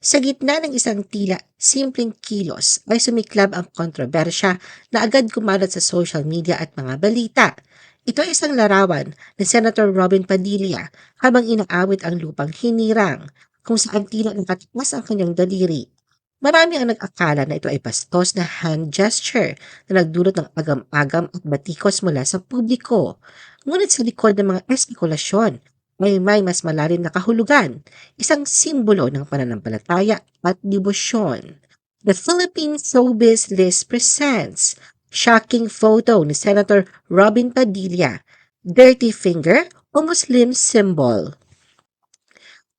Sa gitna ng isang tila simpleng kilos ay sumiklab ang kontrobersya na agad kumalat sa social media at mga balita. Ito ay isang larawan ni Senator Robin Padilla habang inaawit ang lupang hinirang kung saan tila nakatipas ang kanyang daliri. Marami ang nag-akala na ito ay bastos na hand gesture na nagdulot ng agam-agam at batikos mula sa publiko. Ngunit sa likod ng mga espekulasyon ay may mas malalim na kahulugan, isang simbolo ng pananampalataya at debosyon. The Philippine Showbiz List presents shocking photo ni Senator Robin Padilla, dirty finger o Muslim symbol.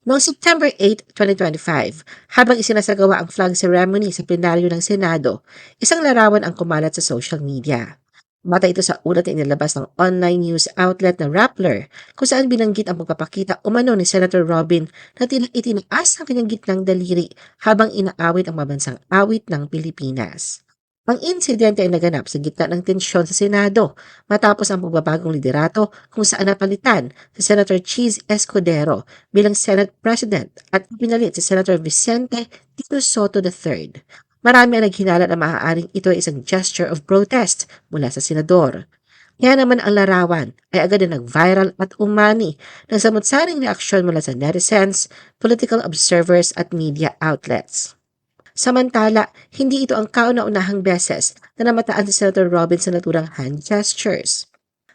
Noong September 8, 2025, habang isinasagawa ang flag ceremony sa plenaryo ng Senado, isang larawan ang kumalat sa social media. Mata ito sa ulat na inilabas ng online news outlet na Rappler kung saan binanggit ang pagpapakita umano ni Senator Robin na itinaas ang kanyang gitnang daliri habang inaawit ang mabansang awit ng Pilipinas. Ang insidente ay naganap sa gitna ng tensyon sa Senado matapos ang pagbabagong liderato kung saan napalitan si Senator Cheese Escudero bilang Senate President at pinalit si Senator Vicente Tito Soto III. Marami ang naghinala na maaaring ito ay isang gesture of protest mula sa senador. Kaya naman ang larawan ay agad na nag-viral at umani ng samot-saring reaksyon mula sa netizens, political observers at media outlets. Samantala, hindi ito ang kauna-unahang beses na namataan si Senator Robin sa naturang hand gestures.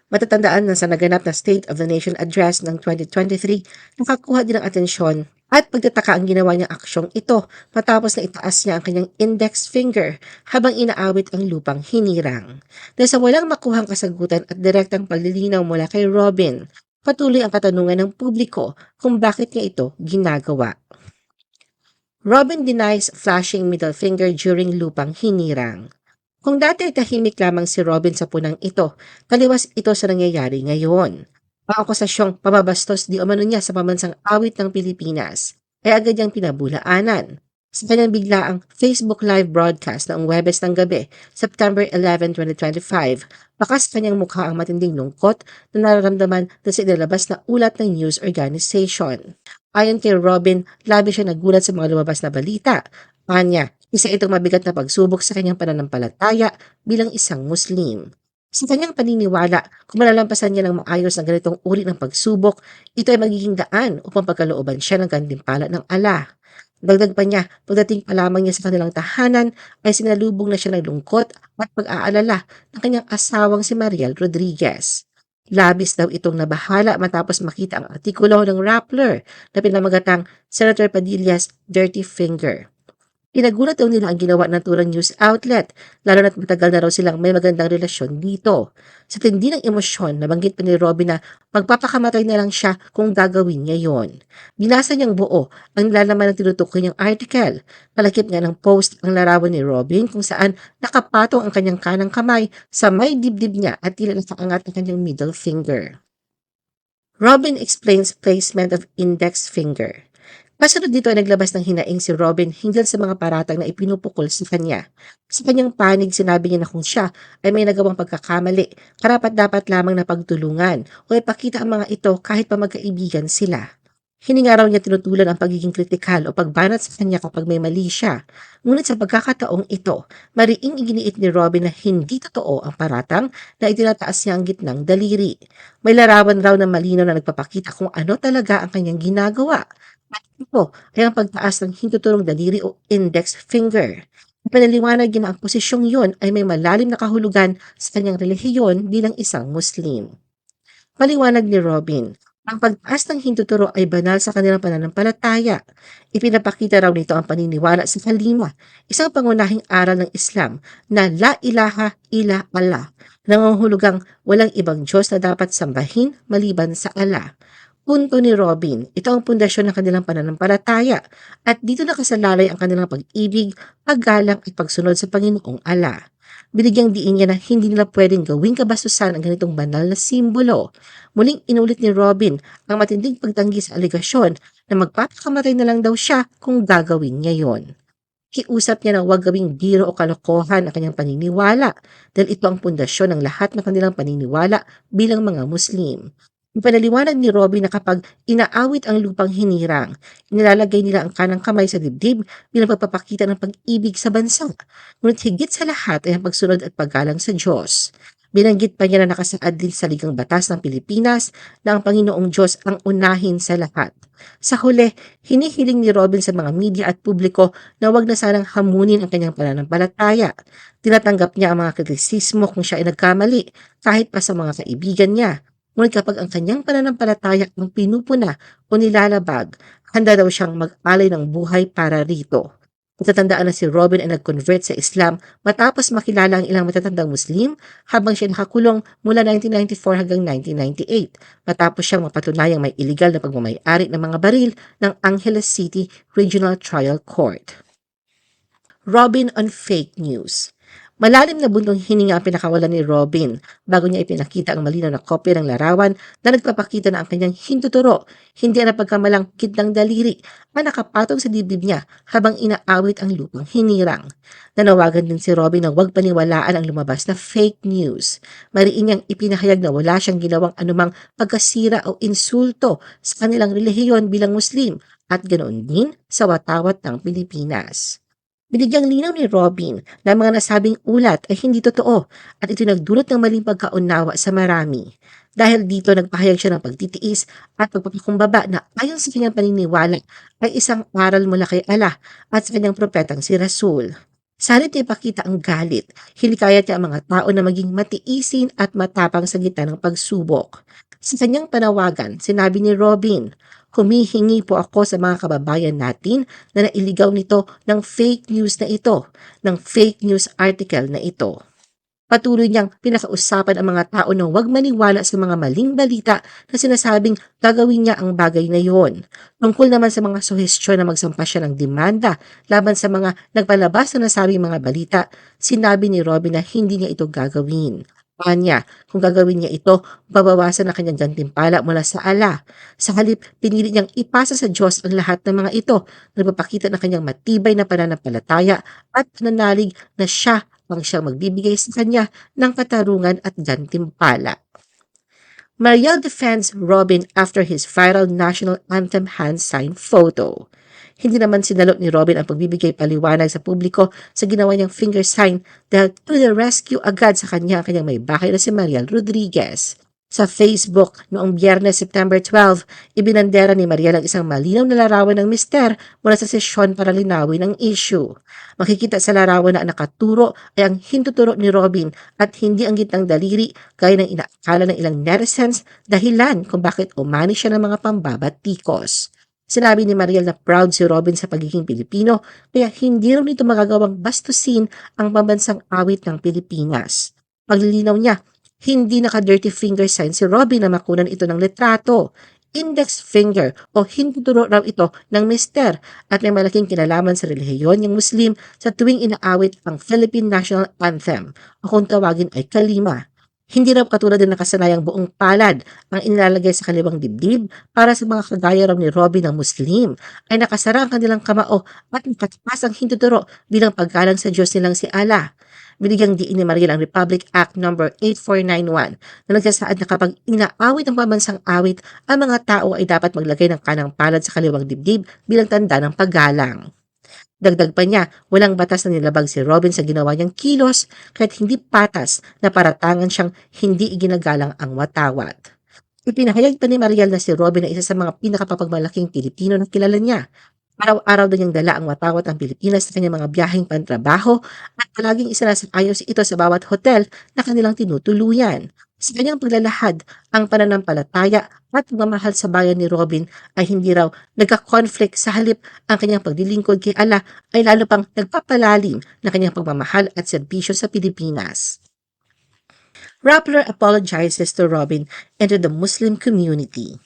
Matatandaan na sa naganap na State of the Nation Address ng 2023, nakakuha din ng atensyon at pagtataka ang ginawa niyang aksyong ito matapos na itaas niya ang kanyang index finger habang inaawit ang lupang hinirang. Dahil sa walang makuhang kasagutan at direktang paglilinaw mula kay Robin, patuloy ang katanungan ng publiko kung bakit niya ito ginagawa. Robin denies flashing middle finger during lupang hinirang. Kung dati ay tahimik lamang si Robin sa punang ito, taliwas ito sa nangyayari ngayon. Ang akusasyong pamabastos di umano niya sa pamansang awit ng Pilipinas ay agad niyang pinabulaanan. Sa kanyang biglaang Facebook Live broadcast noong Webes ng gabi, September 11, 2025, bakas kanyang mukha ang matinding lungkot na nararamdaman na sa inilabas na ulat ng news organization. Ayon kay Robin, labi siya nagulat sa mga lumabas na balita. Anya, isa itong mabigat na pagsubok sa kanyang pananampalataya bilang isang Muslim. Sa kanyang paniniwala, kung malalampasan niya ng maayos ang ganitong uri ng pagsubok, ito ay magiging daan upang pagkalooban siya ng gantimpala ng ala. Dagdag pa niya, pagdating pa lamang niya sa kanilang tahanan, ay sinalubong na siya ng lungkot at pag-aalala ng kanyang asawang si Mariel Rodriguez. Labis daw itong nabahala matapos makita ang artikulo ng Rappler na pinamagatang Senator Padilla's Dirty Finger. Pinagulat daw nila ang ginawa ng turang news outlet, lalo na't matagal na raw silang may magandang relasyon dito. Sa tindi ng emosyon, nabanggit pa ni Robin na magpapakamatay na lang siya kung gagawin niya yon. Binasa niyang buo ang nilalaman ng tinutukoy niyang article. Palakip nga ng post ang larawan ni Robin kung saan nakapatong ang kanyang kanang kamay sa may dibdib niya at tila nakaangat ang kanyang middle finger. Robin explains placement of index finger. Kasunod dito ay naglabas ng hinaing si Robin hinggil sa mga paratang na ipinupukol sa kanya. Sa kanyang panig, sinabi niya na kung siya ay may nagawang pagkakamali, karapat dapat lamang na pagtulungan o ipakita ang mga ito kahit pa magkaibigan sila. Hininga raw niya tinutulan ang pagiging kritikal o pagbanat sa kanya kapag may mali siya. Ngunit sa pagkakataong ito, mariing iginiit ni Robin na hindi totoo ang paratang na itinataas niya ang gitnang daliri. May larawan raw na malinaw na nagpapakita kung ano talaga ang kanyang ginagawa ito ay ang pagtaas ng hintuturong daliri o index finger. Pinaliwanag niya na ang posisyong yun ay may malalim na kahulugan sa kanyang relihiyon bilang isang Muslim. Paliwanag ni Robin, ang pagtaas ng hintuturo ay banal sa kanilang pananampalataya. Ipinapakita raw nito ang paniniwala sa kalima, isang pangunahing aral ng Islam na la ilaha illa Allah, nangangahulugang walang ibang Diyos na dapat sambahin maliban sa Allah. Punto ni Robin, ito ang pundasyon ng kanilang pananampalataya at dito nakasalalay ang kanilang pag-ibig, paggalang at pagsunod sa Panginoong Ala. Binigyang diin niya na hindi nila pwedeng gawing kabastusan ang ganitong banal na simbolo. Muling inulit ni Robin ang matinding pagtanggi sa aligasyon na magpapakamatay na lang daw siya kung gagawin niya yon. Kiusap niya na huwag gawing biro o kalokohan ang kanyang paniniwala dahil ito ang pundasyon ng lahat ng kanilang paniniwala bilang mga Muslim. Ipinaliwanag ni Robin na kapag inaawit ang lupang hinirang, inilalagay nila ang kanang kamay sa dibdib bilang pagpapakita ng pag-ibig sa bansa. Ngunit higit sa lahat ay ang pagsunod at paggalang sa Diyos. Binanggit pa niya na nakasaad din sa Ligang Batas ng Pilipinas na ang Panginoong Diyos ang unahin sa lahat. Sa huli, hinihiling ni Robin sa mga media at publiko na wag na sanang hamunin ang kanyang pananampalataya. Tinatanggap niya ang mga kritisismo kung siya ay nagkamali, kahit pa sa mga kaibigan niya. Ngunit kapag ang kanyang pananampalataya ang pinupuna o nilalabag, handa daw siyang mag-alay ng buhay para rito. Matatandaan na si Robin ay nag-convert sa Islam matapos makilala ang ilang matatandang Muslim habang siya nakakulong mula 1994 hanggang 1998 matapos siyang mapatunayang may illegal na pagmamayari ng mga baril ng Angeles City Regional Trial Court. Robin on fake news. Malalim na bundong hininga ang pinakawalan ni Robin bago niya ipinakita ang malinaw na kopya ng larawan na nagpapakita na ang kanyang hintuturo, hindi ang napagkamalang kitlang daliri na nakapatong sa dibdib niya habang inaawit ang lupang hinirang. Nanawagan din si Robin na huwag paniwalaan ang lumabas na fake news. Mariin niyang ipinahayag na wala siyang ginawang anumang pagkasira o insulto sa kanilang relihiyon bilang Muslim at ganoon din sa watawat ng Pilipinas. Binigyang linaw ni Robin na mga nasabing ulat ay hindi totoo at ito nagdulot ng maling pagkaunawa sa marami. Dahil dito nagpahayag siya ng pagtitiis at pagpapakumbaba na ayon sa kanyang paniniwala ay isang aral mula kay Allah at sa kanyang propetang si Rasul. Sa halip na ipakita ang galit, hilikayat niya ang mga tao na maging matiisin at matapang sa gitna ng pagsubok. Sa kanyang panawagan, sinabi ni Robin, Humihingi po ako sa mga kababayan natin na nailigaw nito ng fake news na ito, ng fake news article na ito. Patuloy niyang pinakausapan ang mga tao na huwag maniwala sa mga maling balita na sinasabing gagawin niya ang bagay na yon. Tungkol naman sa mga suhestyon na magsampa siya ng demanda laban sa mga nagpalabas na nasabing mga balita, sinabi ni Robin na hindi niya ito gagawin niya. Kung gagawin niya ito, babawasan na kanyang gantimpala mula sa ala. Sa halip, pinili niyang ipasa sa Diyos ang lahat ng mga ito, nagpapakita ng kanyang matibay na pananampalataya at pananalig na siya ang siyang magbibigay sa kanya ng katarungan at gantimpala. Mariel defends Robin after his viral national anthem hand sign photo. Hindi naman sinalot ni Robin ang pagbibigay paliwanag sa publiko sa ginawa niyang finger sign dahil to the rescue agad sa kanya ang kanyang may bahay na si Mariel Rodriguez. Sa Facebook noong Biyernes, September 12, ibinandera ni Mariel ang isang malinaw na larawan ng mister mula sa sesyon para linawin ang issue. Makikita sa larawan na ang nakaturo ay ang hintuturo ni Robin at hindi ang gitnang daliri gaya ng inaakala ng ilang netizens dahilan kung bakit umani siya ng mga pambabatikos. Sinabi ni Mariel na proud si Robin sa pagiging Pilipino kaya hindi raw nito magagawang bastusin ang pambansang awit ng Pilipinas. Paglilinaw niya, hindi naka-dirty finger sign si Robin na makunan ito ng litrato. Index finger o hintuturo raw ito ng mister at may malaking kinalaman sa relihiyon ng Muslim sa tuwing inaawit ang Philippine National Anthem o kung tawagin ay kalima. Hindi raw katulad ng nakasanayang buong palad ang inilalagay sa kaliwang dibdib para sa mga kagaya ni Robin ng Muslim ay nakasara ang kanilang kamao at nakatapas ang hintuturo bilang paggalang sa Diyos nilang si Allah. Binigyang diin ni Mariel ang Republic Act No. 8491 na nagsasaad na kapag inaawit ang pambansang awit, ang mga tao ay dapat maglagay ng kanang palad sa kaliwang dibdib bilang tanda ng paggalang. Dagdag pa niya, walang batas na nilabag si Robin sa ginawa niyang kilos kahit hindi patas na paratangan siyang hindi iginagalang ang watawat. Ipinahayag pa ni Mariel na si Robin ay isa sa mga pinakapapagmalaking Pilipino na kilala niya. Araw-araw din niyang dala ang watawat ang Pilipinas sa kanyang mga biyaheng pantrabaho at palaging isinasayos ito sa bawat hotel na kanilang tinutuluyan. Sa kanyang paglalahad, ang pananampalataya at pagmamahal sa bayan ni Robin ay hindi raw nagka-conflict sa halip ang kanyang paglilingkod kay Allah ay lalo pang nagpapalalim na kanyang pagmamahal at serbisyo sa Pilipinas. Rappler apologizes to Robin and to the Muslim community.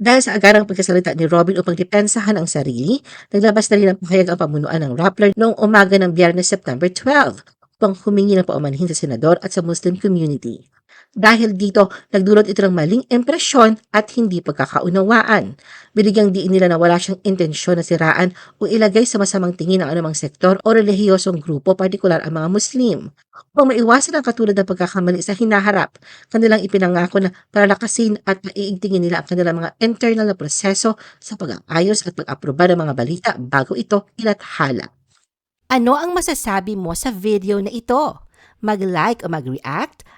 Dahil sa agarang pagkasalita ni Robin upang depensahan ang sarili, naglabas na rin ang pahayag ang pamunuan ng Rappler noong umaga ng Biyernes September 12 upang humingi ng paumanhin sa senador at sa Muslim community. Dahil dito, nagdulot ito ng maling impresyon at hindi pagkakaunawaan. Binigyang diin nila na wala siyang intensyon na siraan o ilagay sa masamang tingin ng anumang sektor o relihiyosong grupo, partikular ang mga Muslim. Kung maiwasan ang katulad ng pagkakamali sa hinaharap, kanilang ipinangako na palalakasin at maiigtingin nila ang kanilang mga internal na proseso sa pag-aayos at pag-aproba ng mga balita bago ito ilathala. Ano ang masasabi mo sa video na ito? Mag-like o mag-react